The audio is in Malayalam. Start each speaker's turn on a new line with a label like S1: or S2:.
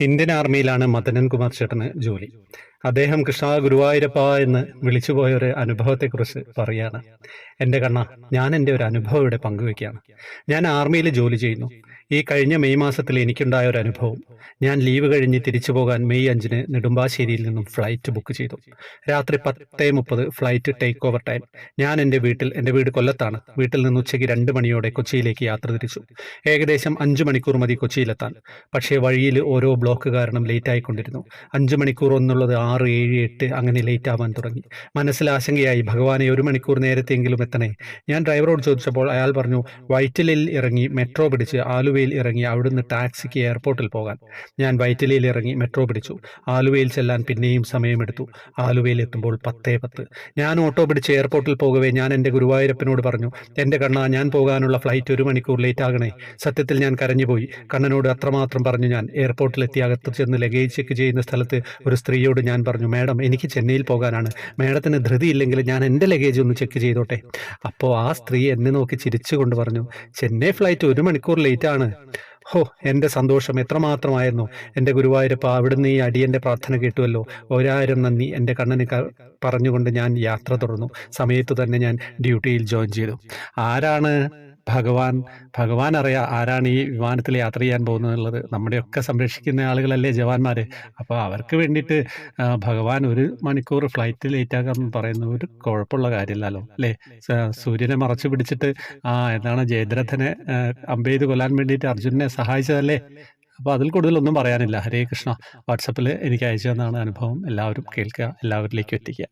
S1: ഇന്ത്യൻ ആർമിയിലാണ് മദനൻ കുമാർ ചേട്ടന് ജോലി. അദ്ദേഹം കൃഷ്ണ ഗുരുവായൂരപ്പ എന്ന് വിളിച്ചുപോയ ഒരു അനുഭവത്തെക്കുറിച്ച് പറയാണ്. എന്റെ കണ്ണ ഞാൻ എന്റെ ഒരു അനുഭവം ഇവിടെ പങ്കുവെക്കുകയാണ് ഞാൻ ആർമിയിൽ ജോലി ചെയ്യുന്നു. ഈ കഴിഞ്ഞ മെയ് മാസത്തിൽ എനിക്കുണ്ടായ ഒരു അനുഭവം. ഞാൻ ലീവ് കഴിഞ്ഞ് തിരിച്ചു പോകാൻ മെയ് അഞ്ചിന് നെടുമ്പാശ്ശേരിയിൽ നിന്നും ഫ്ലൈറ്റ് ബുക്ക് ചെയ്തു. രാത്രി പത്തേ മുപ്പത് ഫ്ലൈറ്റ് ടേക്ക് ഓവർ ടൈം ഞാൻ എന്റെ വീട്ടിൽ എന്റെ വീട് കൊല്ലത്താണ്. വീട്ടിൽ നിന്ന് ഉച്ചയ്ക്ക് രണ്ട് മണിയോടെ കൊച്ചിയിലേക്ക് യാത്ര തിരിച്ചു. ഏകദേശം അഞ്ച് മണിക്കൂർ മതി കൊച്ചിയിലെത്താൻ. പക്ഷേ വഴിയിൽ ഓരോ ബ്ലോക്ക് കാരണം ലേറ്റ് ആയിക്കൊണ്ടിരുന്നു. അഞ്ച് മണിക്കൂർ എന്നുള്ളത് ആറ് ഏഴ് എട്ട് അങ്ങനെ ലേറ്റ് ആവാൻ തുടങ്ങി. മനസ്സിൽ ആശങ്കയായി ഭഗവാനെ ഒരു മണിക്കൂർ നേരത്തെങ്കിലും എത്തണേ. ഞാൻ ഡ്രൈവറോട് ചോദിച്ചപ്പോൾ അയാൾ പറഞ്ഞു വൈറ്റിലിൽ ഇറങ്ങി മെട്രോ പിടിച്ച് ആലുവയിൽ ഇറങ്ങി അവിടുന്ന് ടാക്സിക്ക് എയർപോർട്ടിൽ പോകാൻ. ഞാൻ വൈറ്റിലയിൽ ഇറങ്ങി മെട്രോ പിടിച്ചു. ആലുവയിൽ ചെല്ലാൻ പിന്നെയും സമയമെടുത്തു. ആലുവയിൽ എത്തുമ്പോൾ പത്തേ പത്ത്. ഞാൻ ഓട്ടോ പിടിച്ച് എയർപോർട്ടിൽ പോകവേ ഞാൻ എന്റെ ഗുരുവായൂരപ്പനോട് പറഞ്ഞു എന്റെ കണ്ണ ഞാൻ പോകാനുള്ള ഫ്ലൈറ്റ് ഒരു മണിക്കൂർ ലേറ്റ് ആകണേ സത്യത്തിൽ ഞാൻ കരഞ്ഞുപോയി. കണ്ണനോട് അത്രമാത്രം പറഞ്ഞു ഞാൻ. എയർപോർട്ടിലെത്തി അകത്ത് ചെന്ന് ലഗേജ് ചെക്ക് ചെയ്യുന്ന സ്ഥലത്ത് ഒരു സ്ത്രീയോട് ഞാൻ പറഞ്ഞു മാഡം എനിക്ക് ചെന്നൈയിൽ പോകാനാണ്. മാഡത്തിന് ധൃതിയില്ലെങ്കിൽ ഞാൻ എന്റെ ലഗേജ് ഒന്ന് ചെക്ക് ചെയ്തോട്ടെ. അപ്പോൾ ആ സ്ത്രീ എന്നെ നോക്കി ചിരിച്ചുകൊണ്ട് പറഞ്ഞു ചെന്നൈ ഫ്ലൈറ്റ് ഒരു മണിക്കൂർ ലേറ്റ് ആണ് ഹോ എന്റെ സന്തോഷം എത്രമാത്രമായിരുന്നു. എന്റെ ഗുരുവായൂരപ്പ അവിടുന്ന് ഈ അടിയന്റെ പ്രാർത്ഥന കേട്ടുവല്ലോ. ഒരായിരം നന്ദി. എന്റെ കണ്ണന് പറഞ്ഞുകൊണ്ട് ഞാൻ യാത്ര തുടർന്നു. സമയത്ത് തന്നെ ഞാൻ ഡ്യൂട്ടിയിൽ ജോയിൻ ചെയ്തു. ആരാണ് ഭഗവാൻ ഭഗവാൻ അറിയാം ആരാണ് ഈ വിമാനത്തിൽ യാത്ര ചെയ്യാൻ പോകുന്നത് നമ്മുടെയൊക്കെ സംരക്ഷിക്കുന്ന ആളുകളല്ലേ ജവാന്മാർ അപ്പോൾ അവർക്ക് വേണ്ടിയിട്ട് ഭഗവാൻ ഒരു മണിക്കൂർ ഫ്ലൈറ്റ് ലേറ്റ് ആകാമെന്ന് പറയുന്ന ഒരു കുഴപ്പമുള്ള കാര്യമില്ലല്ലോ അല്ലേ? സൂര്യനെ മറച്ചു പിടിച്ചിട്ട് ആ എന്താണ് ജയദ്രഥനെ അമ്പെയ്ത് കൊല്ലാൻ വേണ്ടിയിട്ട് അർജുനനെ സഹായിച്ചതല്ലേ? അപ്പോൾ അതിൽ കൂടുതലൊന്നും പറയാനില്ല. ഹരേ കൃഷ്ണ. വാട്സപ്പിൽ എനിക്ക് അയച്ചു തന്നാണ് അനുഭവം. എല്ലാവരും കേൾക്കുക എല്ലാവരിലേക്കും എത്തിക്കുക.